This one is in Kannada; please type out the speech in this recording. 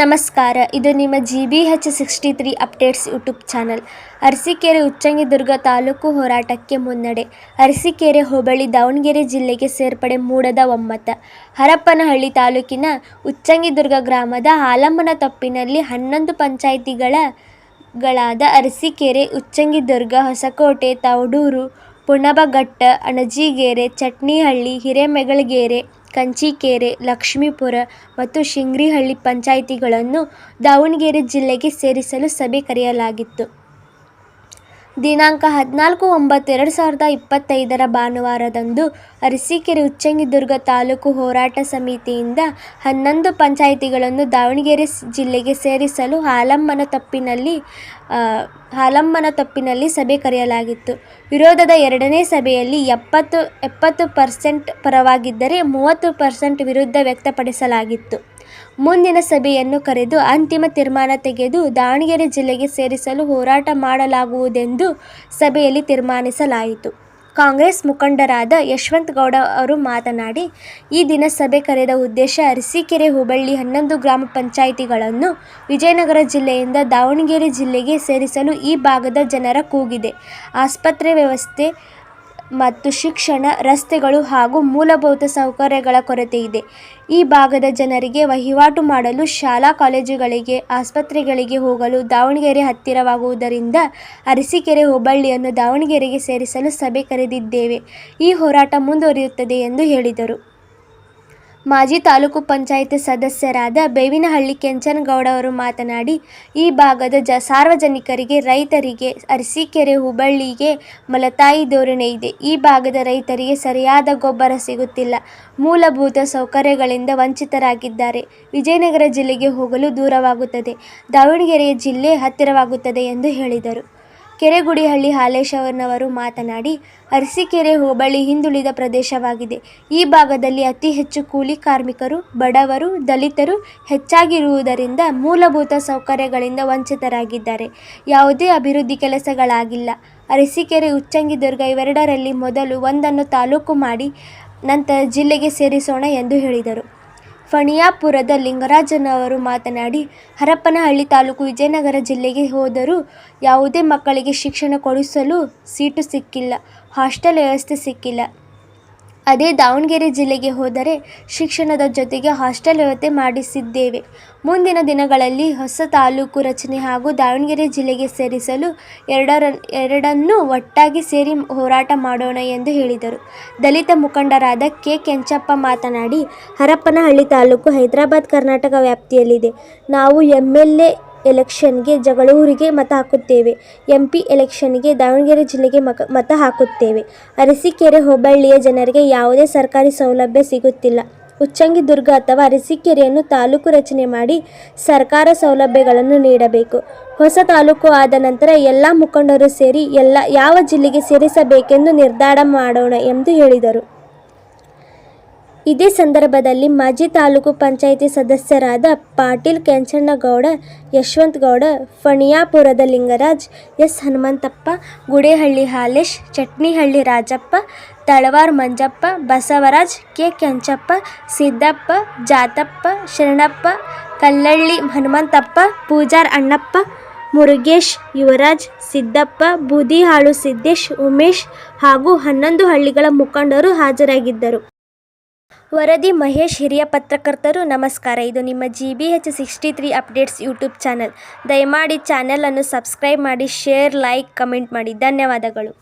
ನಮಸ್ಕಾರ. ಇದು ನಿಮ್ಮ G B H sixty three updates YouTube channel. Arasikere Uchchangidurga taluk ಹೋರಾಟಕ್ಕೆ ಮುನ್ನಡೆ. ಅರಸೀಕೆರೆ ಹೋಬಳಿ ದಾವಣಗೆರೆ ಜಿಲ್ಲೆಗೆ ಸೇರ್ಪಡೆ ಮೂಡದ ಒಮ್ಮತ. ಹರಪ್ಪನಹಳ್ಳಿ ತಾಲೂಕಿನ ಉಚ್ಚಂಗಿದುರ್ಗ ಗ್ರಾಮದ ಆಲಮ್ಮನ ತಪ್ಪಿನಲ್ಲಿ ಹನ್ನೊಂದು ಪಂಚಾಯಿತಿಗಳ ಗಳಾದ ಅರಸೀಕೆರೆ, ಉಚ್ಚಂಗಿದುರ್ಗ, ಹೊಸಕೋಟೆ ತೌಡೂರು ಪುಣಬಘಟ್ಟ, ಅಣಜಿಗೇರೆ, ಚಟ್ನಿಹಳ್ಳಿ ಹಿರೇಮೆಗಳಗೇರಿ ಕಂಚಿಕೇರಿ ಲಕ್ಷ್ಮೀಪುರ ಮತ್ತು ಶಿಂಗ್ರಿಹಳ್ಳಿ ಪಂಚಾಯಿತಿಗಳನ್ನು ದಾವಣಗೆರೆ ಜಿಲ್ಲೆಗೆ ಸೇರಿಸಲು ಸಭೆ ಕರೆಯಲಾಗಿತ್ತು. ದಿನಾಂಕ ಹದಿನಾಲ್ಕು ಒಂಬತ್ತು ಎರಡು ಸಾವಿರದ ಇಪ್ಪತ್ತೈದರ ಭಾನುವಾರದಂದು ಅರಸೀಕೆರೆ ಉಚ್ಚಂಗಿದುರ್ಗ ತಾಲೂಕು ಹೋರಾಟ ಸಮಿತಿಯಿಂದ ಹನ್ನೊಂದು ಪಂಚಾಯಿತಿಗಳನ್ನು ದಾವಣಗೆರೆ ಜಿಲ್ಲೆಗೆ ಸೇರಿಸಲು ಹಾಲಮ್ಮನ ತಪ್ಪಿನಲ್ಲಿ ಹಾಲಮ್ಮನ ತಪ್ಪಿನಲ್ಲಿ ಸಭೆ ಕರೆಯಲಾಗಿತ್ತು. ವಿರೋಧದ ಎರಡನೇ ಸಭೆಯಲ್ಲಿ ಎಪ್ಪತ್ತು ಎಪ್ಪತ್ತು ಪರ್ಸೆಂಟ್ ಪರವಾಗಿದ್ದರೆ ಮೂವತ್ತು ಪರ್ಸೆಂಟ್ ವಿರುದ್ಧ ವ್ಯಕ್ತಪಡಿಸಲಾಗಿತ್ತು. ಮುಂದಿನ ಸಭೆಯನ್ನು ಕರೆದು ಅಂತಿಮ ತೀರ್ಮಾನ ತೆಗೆದು ದಾವಣಗೆರೆ ಜಿಲ್ಲೆಗೆ ಸೇರಿಸಲು ಹೋರಾಟ ಮಾಡಲಾಗುವುದೆಂದು ಸಭೆಯಲ್ಲಿ ತೀರ್ಮಾನಿಸಲಾಯಿತು. ಕಾಂಗ್ರೆಸ್ ಮುಖಂಡರಾದ ಯಶವಂತ ಗೌಡ ಅವರು ಮಾತನಾಡಿ, ಈ ದಿನ ಸಭೆ ಕರೆದ ಉದ್ದೇಶ ಅರಸೀಕೆರೆ ಹುಬ್ಬಳ್ಳಿ ಹನ್ನೊಂದು ಗ್ರಾಮ ಪಂಚಾಯಿತಿಗಳನ್ನು ವಿಜಯನಗರ ಜಿಲ್ಲೆಯಿಂದ ದಾವಣಗೆರೆ ಜಿಲ್ಲೆಗೆ ಸೇರಿಸಲು ಈ ಭಾಗದ ಜನರ ಕೂಗಿದೆ. ಆಸ್ಪತ್ರೆ ವ್ಯವಸ್ಥೆ ಮತ್ತು ಶಿಕ್ಷಣ, ರಸ್ತೆಗಳು ಹಾಗೂ ಮೂಲಭೂತ ಸೌಕರ್ಯಗಳ ಕೊರತೆ ಇದೆ. ಈ ಭಾಗದ ಜನರಿಗೆ ವಹಿವಾಟು ಮಾಡಲು ಶಾಲಾ ಕಾಲೇಜುಗಳಿಗೆ, ಆಸ್ಪತ್ರೆಗಳಿಗೆ ಹೋಗಲು ದಾವಣಗೆರೆ ಹತ್ತಿರವಾಗುವುದರಿಂದ ಅರಸೀಕೆರೆ ಹುಬ್ಬಳ್ಳಿಯನ್ನು ದಾವಣಗೆರೆಗೆ ಸೇರಿಸಲು ಸಭೆ ಕರೆದಿದ್ದೇವೆ. ಈ ಹೋರಾಟ ಮುಂದುವರಿಯುತ್ತದೆ ಎಂದು ಹೇಳಿದರು. ಮಾಜಿ ತಾಲೂಕು ಪಂಚಾಯಿತಿ ಸದಸ್ಯರಾದ ಬೇವಿನಹಳ್ಳಿ ಕೆಂಚನಗೌಡ ಅವರು ಮಾತನಾಡಿ, ಈ ಭಾಗದ ಜ ಸಾರ್ವಜನಿಕರಿಗೆ ರೈತರಿಗೆ ಅರಸೀಕೆರೆ ಹುಬ್ಬಳ್ಳಿಗೆ ಮಲತಾಯಿ ಧೋರಣೆ ಇದೆ. ಈ ಭಾಗದ ರೈತರಿಗೆ ಸರಿಯಾದ ಗೊಬ್ಬರ ಸಿಗುತ್ತಿಲ್ಲ. ಮೂಲಭೂತ ಸೌಕರ್ಯಗಳಿಂದ ವಂಚಿತರಾಗಿದ್ದಾರೆ. ವಿಜಯನಗರ ಜಿಲ್ಲೆಗೆ ಹೋಗಲು ದೂರವಾಗುತ್ತದೆ. ದಾವಣಗೆರೆ ಜಿಲ್ಲೆ ಹತ್ತಿರವಾಗುತ್ತದೆ ಎಂದು ಹೇಳಿದರು. ಕೆರೆಗುಡಿಹಳ್ಳಿ ಹಾಲೇಶವರ್ನವರು ಮಾತನಾಡಿ, ಅರಸೀಕೆರೆ ಹೋಬಳಿ ಹಿಂದುಳಿದ ಪ್ರದೇಶವಾಗಿದೆ. ಈ ಭಾಗದಲ್ಲಿ ಅತಿ ಹೆಚ್ಚು ಕೂಲಿ ಕಾರ್ಮಿಕರು, ಬಡವರು, ದಲಿತರು ಹೆಚ್ಚಾಗಿರುವುದರಿಂದ ಮೂಲಭೂತ ಸೌಕರ್ಯಗಳಿಂದ ವಂಚಿತರಾಗಿದ್ದಾರೆ. ಯಾವುದೇ ಅಭಿವೃದ್ಧಿ ಕೆಲಸಗಳಾಗಿಲ್ಲ. ಅರಸೀಕೆರೆ, ಉಚ್ಚಂಗಿದುರ್ಗ ಇವೆರಡರಲ್ಲಿ ಮೊದಲು ಒಂದನ್ನು ತಾಲೂಕು ಮಾಡಿ, ನಂತರ ಜಿಲ್ಲೆಗೆ ಸೇರಿಸೋಣ ಎಂದು ಹೇಳಿದರು. ಫಣಿಯಾಪುರದ ಲಿಂಗರಾಜನವರು ಮಾತನಾಡಿ, ಹರಪನಹಳ್ಳಿ ತಾಲೂಕು ವಿಜಯನಗರ ಜಿಲ್ಲೆಗೆ ಹೋದರೂ ಯಾವುದೇ ಮಕ್ಕಳಿಗೆ ಶಿಕ್ಷಣ ಕೊಡಿಸಲು ಸೀಟು ಸಿಕ್ಕಿಲ್ಲ, ಹಾಸ್ಟೆಲ್ ವ್ಯವಸ್ಥೆ ಸಿಕ್ಕಿಲ್ಲ. ಅದೇ ದಾವಣಗೆರೆ ಜಿಲ್ಲೆಗೆ ಹೋದರೆ ಶಿಕ್ಷಣದ ಜೊತೆಗೆ ಹಾಸ್ಟೆಲ್ ವ್ಯವಸ್ಥೆ ಮಾಡಿಸಿದ್ದೇವೆ. ಮುಂದಿನ ದಿನಗಳಲ್ಲಿ ಹೊಸ ತಾಲೂಕು ರಚನೆ ಹಾಗೂ ದಾವಣಗೆರೆ ಜಿಲ್ಲೆಗೆ ಸೇರಿಸಲು ಎರಡರ, ಎರಡನ್ನೂ ಒಟ್ಟಾಗಿ ಸೇರಿ ಹೋರಾಟ ಮಾಡೋಣ ಎಂದು ಹೇಳಿದರು. ದಲಿತ ಮುಖಂಡರಾದ ಕೆ. ಕೆಂಚಪ್ಪ ಮಾತನಾಡಿ ಹರಪ್ಪನಹಳ್ಳಿ ತಾಲೂಕು ಹೈದರಾಬಾದ್ ಕರ್ನಾಟಕ ವ್ಯಾಪ್ತಿಯಲ್ಲಿದೆ. ನಾವು ಎಂ ಎಲ್ ಎ ಎಲೆಕ್ಷನ್ಗೆ ಜಗಳೂರಿಗೆ ಮತ ಹಾಕುತ್ತೇವೆ. ಎಂ ಪಿ ಎಲೆಕ್ಷನ್ಗೆ ದಾವಣಗೆರೆ ಜಿಲ್ಲೆಗೆ ಮಕ, ಮತ ಹಾಕುತ್ತೇವೆ. ಅರಸೀಕೆರೆ, ಹೋಬಳಿಯ ಜನರಿಗೆ ಯಾವುದೇ ಸರ್ಕಾರಿ ಸೌಲಭ್ಯ ಸಿಗುತ್ತಿಲ್ಲ. ಉಚ್ಚಂಗಿದುರ್ಗ ಅಥವಾ ಅರಸೀಕೆರೆಯನ್ನು ತಾಲೂಕು ರಚನೆ ಮಾಡಿ ಸರ್ಕಾರ ಸೌಲಭ್ಯಗಳನ್ನು ನೀಡಬೇಕು. ಹೊಸ ತಾಲೂಕು ಆದ ನಂತರ ಎಲ್ಲ ಮುಖಂಡರು ಸೇರಿ ಎಲ್ಲ, ಯಾವ ಜಿಲ್ಲೆಗೆ ಸೇರಿಸಬೇಕೆಂದು ನಿರ್ಧಾರ ಮಾಡೋಣ ಎಂದು ಹೇಳಿದರು. ಇದೇ ಸಂದರ್ಭದಲ್ಲಿ ಮಾಜಿ ತಾಲೂಕು ಪಂಚಾಯಿತಿ ಸದಸ್ಯರಾದ ಪಾಟೀಲ್ ಕೆಂಚಣ್ಣಗೌಡ, ಯಶವಂತ ಗೌಡ, ಫಣಿಯಾಪುರದ ಲಿಂಗರಾಜ್, ಎಸ್ ಹನುಮಂತಪ್ಪ, ಗುಡೇಹಳ್ಳಿ ಹಾಲೇಶ್, ಚಟ್ನಿಹಳ್ಳಿ ರಾಜಪ್ಪ, ತಳವಾರ್ ಮಂಜಪ್ಪ, ಬಸವರಾಜ್, ಕೆ ಕೆಂಚಪ್ಪ, ಸಿದ್ದಪ್ಪ, ಜಾತಪ್ಪ, ಶರಣಪ್ಪ, ಕಲ್ಲಳ್ಳಿ ಹನುಮಂತಪ್ಪ, ಪೂಜಾರ್ ಅಣ್ಣಪ್ಪ, ಮುರುಗೇಶ್, ಯುವರಾಜ್, ಸಿದ್ದಪ್ಪ, ಬೂದಿಹಾಳು ಸಿದ್ದೇಶ್, ಉಮೇಶ್ ಹಾಗೂ ಹನ್ನೊಂದು ಹಳ್ಳಿಗಳ ಮುಖಂಡರು ಹಾಜರಾಗಿದ್ದರು. ವರದಿ ಮಹೇಶ್ ಹಿರಿಯ ಪತ್ರಕರ್ತರು, ನಮಸ್ಕಾರ. ಇದು ನಿಮ್ಮ G B H sixty three updates YouTube channel. ದಯಮಾಡಿ ಚಾನಲನ್ನು ಸಬ್ಸ್ಕ್ರೈಬ್ ಮಾಡಿ, ಶೇರ್, ಲೈಕ್, ಕಮೆಂಟ್ ಮಾಡಿ. ಧನ್ಯವಾದಗಳು.